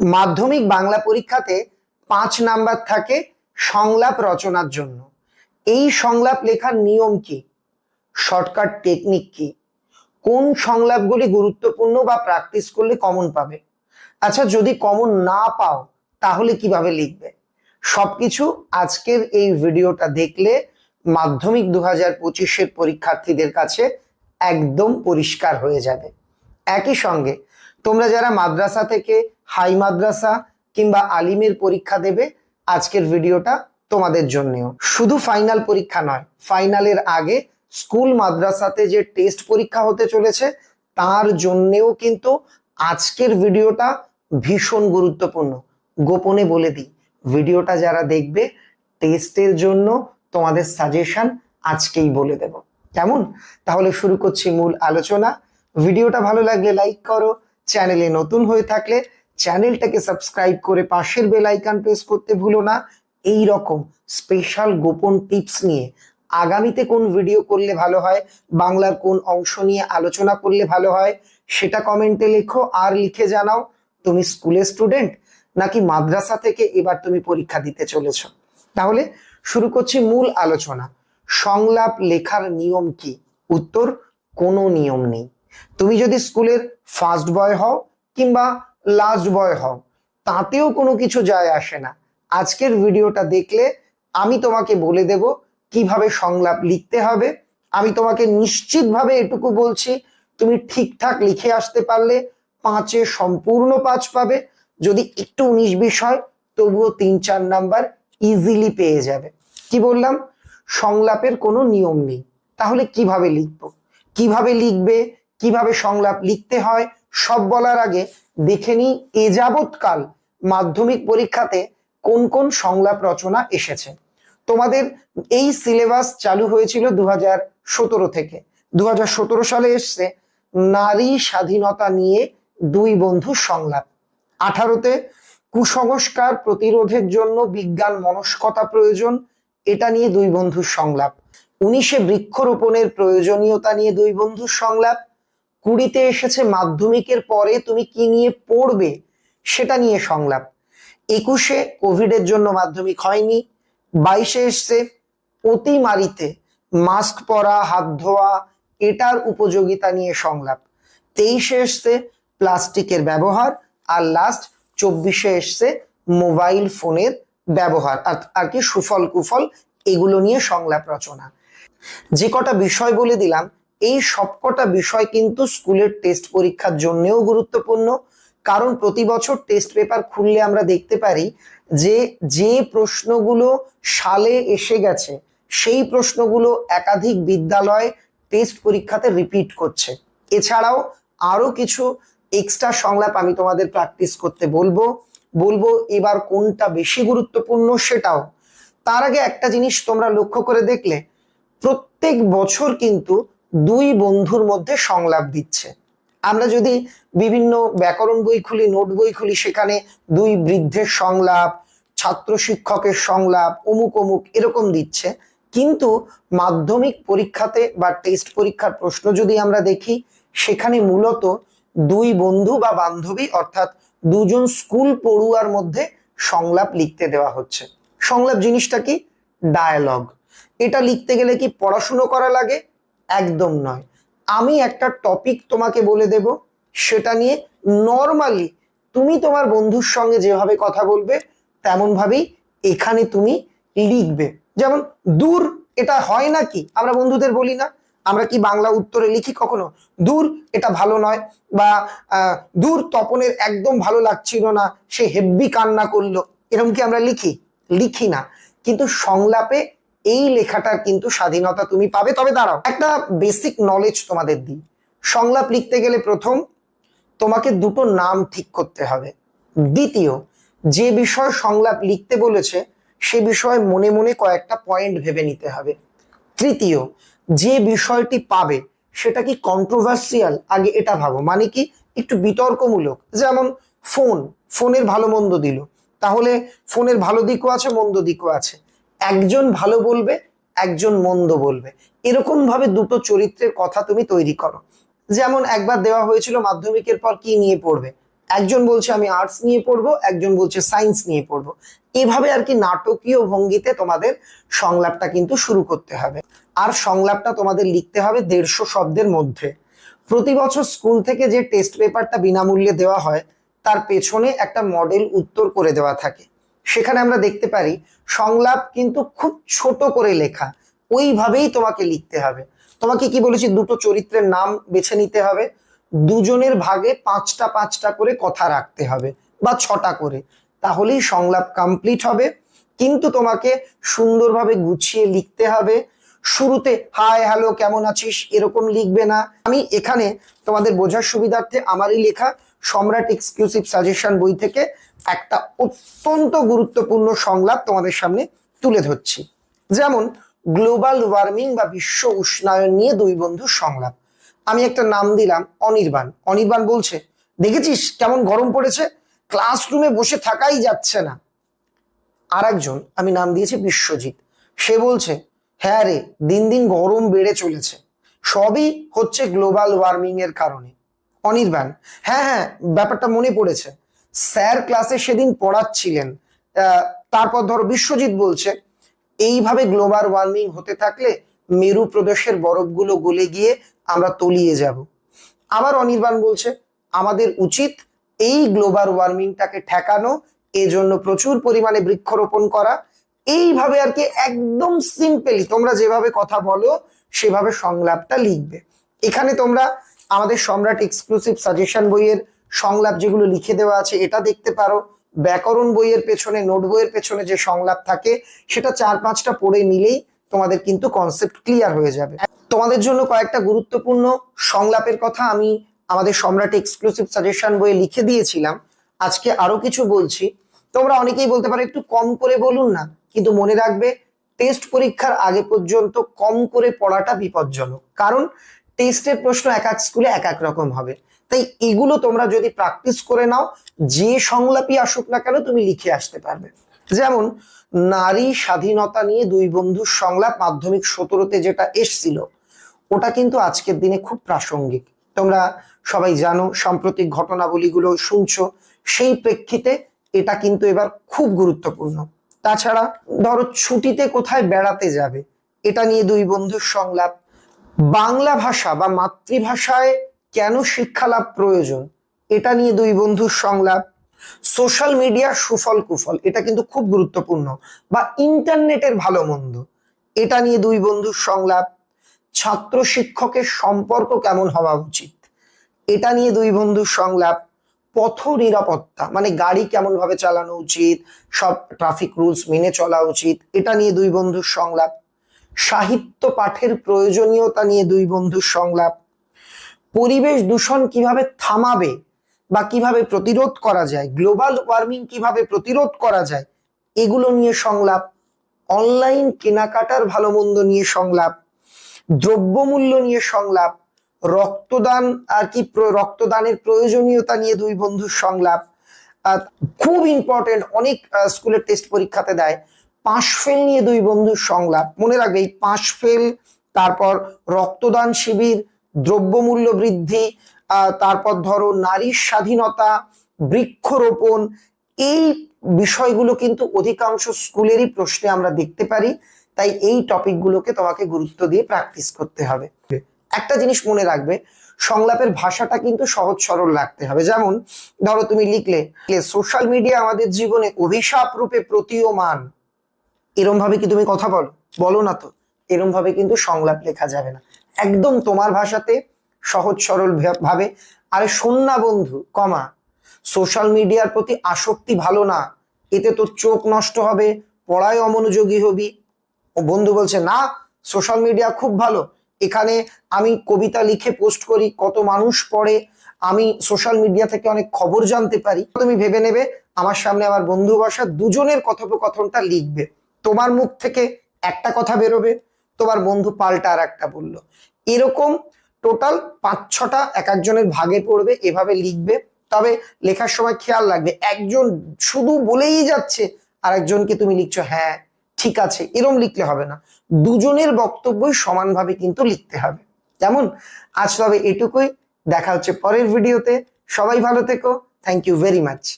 মাধ্যমিক বাংলা পরীক্ষাতে পাঁচ নাম্বার থাকে সংলাপ রচনার জন্য। এই সংলাপ লেখার নিয়ম কি? শর্টকাট টেকনিক কি? কোন সংলাপগুলি গুরুত্বপূর্ণ বা প্র্যাকটিস করলে কমন পাবে? আচ্ছা যদি কমন না পাও, তাহলে কীভাবে লিখবে? সবকিছু আজকের এই ভিডিওটা দেখলে মাধ্যমিক দু হাজার পঁচিশের পরীক্ষার্থীদের কাছে একদম পরিষ্কার হয়ে যাবে। একই সঙ্গে তোমরা যারা মাদ্রাসা থেকে হাই মাদ্রাসা কিংবা আলিমের পরীক্ষা দেবে আজকের ভিডিওটা তোমাদের জন্যেও। শুধু ফাইনাল পরীক্ষা নয় ফাইনালের আগে স্কুল মাদ্রাসাতে যে টেস্ট পরীক্ষা হতে চলেছে, তার জন্যেও কিন্তু আজকের ভিডিওটা ভীষণ গুরুত্বপূর্ণ। গোপনে বলে দিই, ভিডিওটা যারা দেখবে টেস্টের জন্য তোমাদের সাজেশন আজকেই বলে দেব। কেমন? তাহলে শুরু করছি মূল আলোচনা। ভিডিওটা ভালো লাগলে লাইক করো চ্যানেলে নতুন হয়ে থাকলে চ্যানেলটাকে সাবস্ক্রাইব করে পাশের বেল আইকন প্রেস করতে ভুলো না। এই রকম স্পেশাল গোপন টিপস নিয়ে আগামীতে কোন ভিডিও করলে ভালো হয়, বাংলার কোন অংশ নিয়ে আলোচনা করলে ভালো হয়, সেটা কমেন্টে লেখো আর লিখে জানাও। তুমি স্কুলের স্টুডেন্ট নাকি মাদ্রাসা থেকে এবার তুমি পরীক্ষা দিতে চলেছ? তাহলে শুরু করছি মূল আলোচনা। সংলাপ লেখার নিয়ম কি? উত্তর, কোনো নিয়ম নেই। তুমি যদি স্কুলের ফার্স্ট বয় হও কিংবা লাস্ট বয় হও। তাতেও কোনো কিছু যায় আসে না। আজকের ভিডিওটা দেখলে আমি তোমাকে বলে দেব কীভাবে সংলাপ লিখতে হবে। আমি তোমাকে নিশ্চিতভাবে এটুকু বলছি, তুমি ঠিকঠাক লিখে আসতে পারলে পাঁচে সম্পূর্ণ পাঁচ পাবে। যদি একটু উনিশ বিশ হয়, তবুও তিন চার নাম্বার ইজিলি পেয়ে যাবে। কি বললাম? সংলাপের কোনো নিয়ম নেই। তাহলে কীভাবে লিখব? কীভাবে লিখবে? কীভাবে সংলাপ লিখতে হয়? সব বলার আগে দেখে নিই এ যাবৎকাল মাধ্যমিক পরীক্ষাতে কোন কোন সংলাপ রচনা এসেছে। তোমাদের এই সিলেবাস চালু হয়েছিল দু সতেরো থেকে। দু সালে এসছে নারী স্বাধীনতা নিয়ে দুই বন্ধু সংলাপ। আঠারোতে কুসংস্কার প্রতিরোধের জন্য বিজ্ঞান মনস্কতা প্রয়োজন, এটা নিয়ে দুই বন্ধুর সংলাপ। উনিশে বৃক্ষরোপণের প্রয়োজনীয়তা নিয়ে দুই বন্ধুর সংলাপ। কুড়িতে এসেছে মাধ্যমিকের পরে তুমি কি নিয়ে পড়বে সেটা নিয়ে সংলাপ। একুশে কোভিডের জন্য মাধ্যমিক হয়নি, বাইশে এসছে অতিমারিতে মাস্ক পরা, হাত ধোয়া, এটার উপযোগিতা নিয়ে সংলাপ। তেইশে এসছে প্লাস্টিকের ব্যবহার আর লাস্ট চব্বিশে এসছে মোবাইল ফোনের ব্যবহার আর- আর কি সুফল কুফল এগুলো নিয়ে সংলাপ রচনা। যে কটা বিষয় বলে দিলাম এই সবকটা বিষয় কিন্তু স্কুলের টেস্ট পরীক্ষার জন্যেও গুরুত্বপূর্ণ। কারণ প্রতি বছর টেস্ট পেপার খুললে আমরা দেখতে পারি যে যে প্রশ্নগুলো সালে এসে গেছে, সেই প্রশ্নগুলো একাধিক বিদ্যালয় টেস্ট পরীক্ষাতে রিপিট করছে। এছাড়াও আরও কিছু এক্সট্রা সংলাপ আমি তোমাদের প্র্যাকটিস করতে বলব। বলব এবার কোনটা বেশি গুরুত্বপূর্ণ সেটাও। তার আগে একটা জিনিস তোমরা লক্ষ্য করে দেখলে, প্রত্যেক বছর কিন্তু দুই বন্ধুর মধ্যে সংলাপ দিচ্ছে। আমরা যদি বিভিন্ন ব্যাকরণ বই খুলি, নোট বই খুলি, সেখানে দুই বৃদ্ধের সংলাপ, ছাত্র শিক্ষকের সংলাপ, অমুক অমুক এরকম দিচ্ছে। কিন্তু মাধ্যমিক পরীক্ষাতে বা টেস্ট পরীক্ষার প্রশ্ন যদি আমরা দেখি, সেখানে মূলত দুই বন্ধু বা বান্ধবী, অর্থাৎ দুজন স্কুল পড়ুয়ার মধ্যে সংলাপ লিখতে দেওয়া হচ্ছে। সংলাপ জিনিসটা কি? ডায়ালগ। এটা লিখতে গেলে কি পড়াশুনো করা লাগে? একদম নয়। আমি একটা টপিক তোমাকে বলে দেব, সেটা নিয়ে নর্মালি তুমি তোমার বন্ধুর সঙ্গে যেভাবে কথা বলবে তেমন ভাবেই এখানে তুমি লিখবে। যেমন, দূর, এটা হয় না কি আমরা বন্ধুদের বলি না। আমরা কি বাংলা উত্তরে লিখি কখনো? দূর, এটা ভালো নয় বা দূর তপনের একদম ভালো লাগছিল না, সে হেব্বি কান্না করল। এরকম কি আমরা লিখি? লিখি না। কিন্তু সংলাপে এই লেখাটার কিন্তু স্বাধীনতা তুমি পাবে। তবে দাঁড়াও, একটা বেসিক নলেজ তোমাদের দিই। সংলাপ লিখতে গেলে প্রথম তোমাকে দুটো নাম ঠিক করতে হবে। দ্বিতীয়, যে বিষয় সংলাপ লিখতে বলেছে, সে বিষয়ে মনে মনে কয়েকটা পয়েন্ট ভেবে নিতে হবে। তৃতীয়, যে বিষয়টি পাবে, সেটা কি কন্ট্রোভার্সিয়াল আগে এটা ভাবো মানে কি একটু বিতর্কমূলক। যেমন ফোন ফোনের ভালো মন্দ দিল। তাহলে ফোনের ভালো দিকও আছে, মন্দ দিকও আছে। একজন ভালো বলবে, একজন মন্দ বলবে। এরকম ভাবে দুটো চরিত্রের কথা তুমি তৈরি করো। যেমন একবার দেওয়া হয়েছিল মাধ্যমিকের পর কি নিয়ে পড়বে? একজন বলছে, আমি আর্টস নিয়ে পড়ব একজন বলছে সায়েন্স নিয়ে পড়ব এভাবে আর কি নাটকীয় ভঙ্গিতে তোমাদের সংলাপটা কিন্তু শুরু করতে হবে। আর সংলাপটা তোমাদের লিখতে হবে দেড়শো শব্দের মধ্যে। প্রতি বছর স্কুল থেকে যে টেস্ট পেপারটা বিনামূল্যে দেওয়া হয়, তার পেছনে একটা মডেল উত্তর করে দেওয়া থাকে। সেখানে আমরা দেখতে পারি সংলাপ কিন্তু খুব ছোট করে লেখা। ওইভাবেই তোমাকে লিখতে হবে। তোমাকে কি বলেছি? দুটো চরিত্রের নাম বেছে নিতে হবে। দুজনের ভাগে পাঁচটা পাঁচটা করে কথা রাখতে হবে বা ছটা করে। তাহলেই সংলাপ কমপ্লিট হবে। কিন্তু তোমাকে সুন্দরভাবে গুছিয়ে লিখতে হবে। শুরুতে, হাই, হ্যালো, কেমন আছিস? এরকম লিখবে না। আমি এখানে তোমাদের বোঝার সুবিধার্থে আমারই লেখা সম্রাট এক্সক্লুসিভ সাজেশন বই থেকে একটা অত্যন্ত গুরুত্বপূর্ণ সংলাপ তোমাদের সামনে তুলে ধরছি। যেমন, গ্লোবাল ওয়ার্মিং বা বিশ্ব উষ্ণায়ন নিয়ে দুই বন্ধুর সংলাপ। আমি একটা নাম দিলাম, অনির্বাণ। অনির্বাণ বলছে, দেখেছিস কেমন গরম পড়েছে? ক্লাসরুমে বসে থাকাই যাচ্ছে না। আর একজন আমি নাম দিয়েছি বিশ্বজিৎ। সে বলছে হ্যাঁ রে, দিন দিন গরম বেড়ে চলেছে। সবই হচ্ছে গ্লোবাল ওয়ার্মিং এর কারণে। অনির্বাণ হ্যাঁ হ্যাঁ ব্যাপারটা মনে পড়েছে। স্যার ক্লাসে সেদিন পড়াচ্ছিলেন। তারপর ধরো বিশ্বজিৎ বলছে, এইভাবে গ্লোবাল ওয়ার্মিং হতে থাকলে মেরু প্রদেশের বরফগুলো গলে গিয়ে আমরা তলিয়ে যাব। আবার অনির্বাণ বলছে, আমাদের উচিত এই গ্লোবাল ওয়ার্মিংটাকে ঠেকানো, এজন্য প্রচুর পরিমাণে বৃক্ষরোপণ করা। এইভাবে আর কি একদম সিম্পলি তোমরা যেভাবে কথা বলো, সেভাবে সংলাপটা লিখবে। এখানে তোমরা আমাদের সম্রাট এক্সক্লুসিভ সাজেশন বইয়ের সংলাপ যেগুলো লিখে দেওয়া আছে, এটা দেখতে পারো। ব্যাকরণ বইয়ের পেছনে, নোট বইয়ের পেছনে যে সংলাপ থাকে, সেটা চার পাঁচটা পড়ে নিলেই তোমাদের কিন্তু কনসেপ্ট ক্লিয়ার হয়ে যাবে। তোমাদের জন্য কয়েকটা গুরুত্বপূর্ণ সংলাপের কথা আমি আমাদের সম্রাট এক্সক্লুসিভ সাজেশন বইয়ে লিখে দিয়েছিলাম। আজকে আরও কিছু বলছি। তোমরা অনেকেই বলতে পারো, একটু কম করে বলুন না, কিন্তু মনে রাখবে টেস্ট পরীক্ষার আগে পর্যন্ত কম করে পড়াটা বিপজ্জনক। কারণ টেস্টের প্রশ্ন এক এক স্কুলে এক এক রকম হবে। তাই এগুলো তোমরা যদি প্র্যাকটিস করে নাও, যে সংলাপই আসুক না কেন তুমি লিখে আসতে পারবে। যেমন, নারী স্বাধীনতা নিয়ে দুই বন্ধুর সংলাপ মাধ্যমিক সতেরোতে যেটা এসছিল, ওটা কিন্তু আজকের দিনে খুব প্রাসঙ্গিক। তোমরা সবাই জানো, সাম্প্রতিক ঘটনাবলীগুলো শুনছো, সেই প্রেক্ষিতে এটা কিন্তু এবার খুব গুরুত্বপূর্ণ। তাছাড়া, ধরো ছুটিতে কোথায় বেড়াতে যাবে, এটা নিয়ে দুই বন্ধুর সংলাপ বাংলা ভাষা বা মাতৃভাষায় কেন শিক্ষা লাভ প্রয়োজন? এটা নিয়ে দুই বন্ধুর সংলাপ। সোশ্যাল মিডিয়ার সুফল কুফল, এটা কিন্তু খুব গুরুত্বপূর্ণ বা ইন্টারনেটের ভালো মন্দ। এটা নিয়ে দুই বন্ধুর সংলাপ। ছাত্র শিক্ষকের সম্পর্ক কেমন হওয়া উচিত? এটা নিয়ে দুই বন্ধুর সংলাপ। পথ নিরাপত্তা মানে গাড়ি কেমন ভাবে চালানো উচিত? সব ট্রাফিক রুলস মেনে চলা উচিত? এটা নিয়ে দুই বন্ধুর সংলাপ। সাহিত্য পাঠের প্রয়োজনীয়তা নিয়ে দুই বন্ধুর সংলাপ। পরিবেশ দূষণ কীভাবে থামাবে বা কীভাবে প্রতিরোধ করা যায়, গ্লোবাল ওয়ার্মিং কীভাবে প্রতিরোধ করা যায়, এগুলো নিয়ে সংলাপ। অনলাইন কেনাকাটার ভালো মন্দ নিয়ে সংলাপ। দ্রব্যমূল্য নিয়ে সংলাপ। রক্তদান আর কি রক্তদানের প্রয়োজনীয়তা নিয়ে দুই বন্ধুর সংলাপ। খুব ইম্পর্টেন্ট অনেক স্কুলের টেস্ট পরীক্ষাতে দেয়। পাশ ফেল নিয়ে দুই বন্ধুর সংলাপ। মনে রাখবে এই পাশ ফেল তারপর রক্তদান শিবির, দ্রব্যমূল্য বৃদ্ধি তারপর ধরো নারীর স্বাধীনতা, বৃক্ষরোপণ, এই বিষয়গুলো কিন্তু অধিকাংশ স্কুলেরই প্রশ্নে আমরা দেখতে পারি। তাই এই টপিকগুলোকে তোমাকে গুরুত্ব দিয়ে প্র্যাকটিস করতে হবে। একটা জিনিস মনে রাখবে, সংলাপের ভাষাটা কিন্তু সহজ সরল রাখতে হবে। যেমন, ধরো তুমি লিখলে, সোশ্যাল মিডিয়া আমাদের জীবনে অভিশাপ রূপে প্রতীয়মান। এরম ভাবে কি তুমি কথা বলো? বলো না তো। এরম ভাবে কিন্তু সংলাপ লেখা যাবে না। একদম তোমার ভাষাতে সহজ সরল ভাবে। আরে শোন না বন্ধু, কমা। সোশ্যাল মিডিয়ার প্রতি আসক্তি ভালো না। এতে তোর চোখ নষ্ট হবে, পড়ায় অমনোযোগী হবি। ও বন্ধু বলছে, না, সোশ্যাল মিডিয়া খুব ভালো। এখানে আমি কবিতা লিখে পোস্ট করি, কত মানুষ পড়ে। আমি সোশ্যাল মিডিয়া থেকে অনেক খবর জানতে পারি। তুমি ভেবে নেবে, আমার সামনে আমার বন্ধু বসা দুজনের কথোপকথনটা লিখবে। তোমার মুখ থেকে একটা কথা বেরোবে, তোমার বন্ধু পাল্টা আর একটা বলল। এরকম টোটাল পাঁচ, ছটা, এক, একজনের ভাগে পড়বে, এভাবে লিখবে, তবে লেখার সময় খেয়াল রাখবে, একজন শুধু বলেই যাচ্ছে আর একজনকে তুমি লিখছো হ্যাঁ ঠিক আছে। এরম লিখলে হবে না। দুজনের বক্তব্যই সমানভাবে কিন্তু লিখতে হবে। যেমন, আজ তবে এটুকুই, দেখা হচ্ছে পরের ভিডিওতে সবাই ভালো থেকো। Thank you very much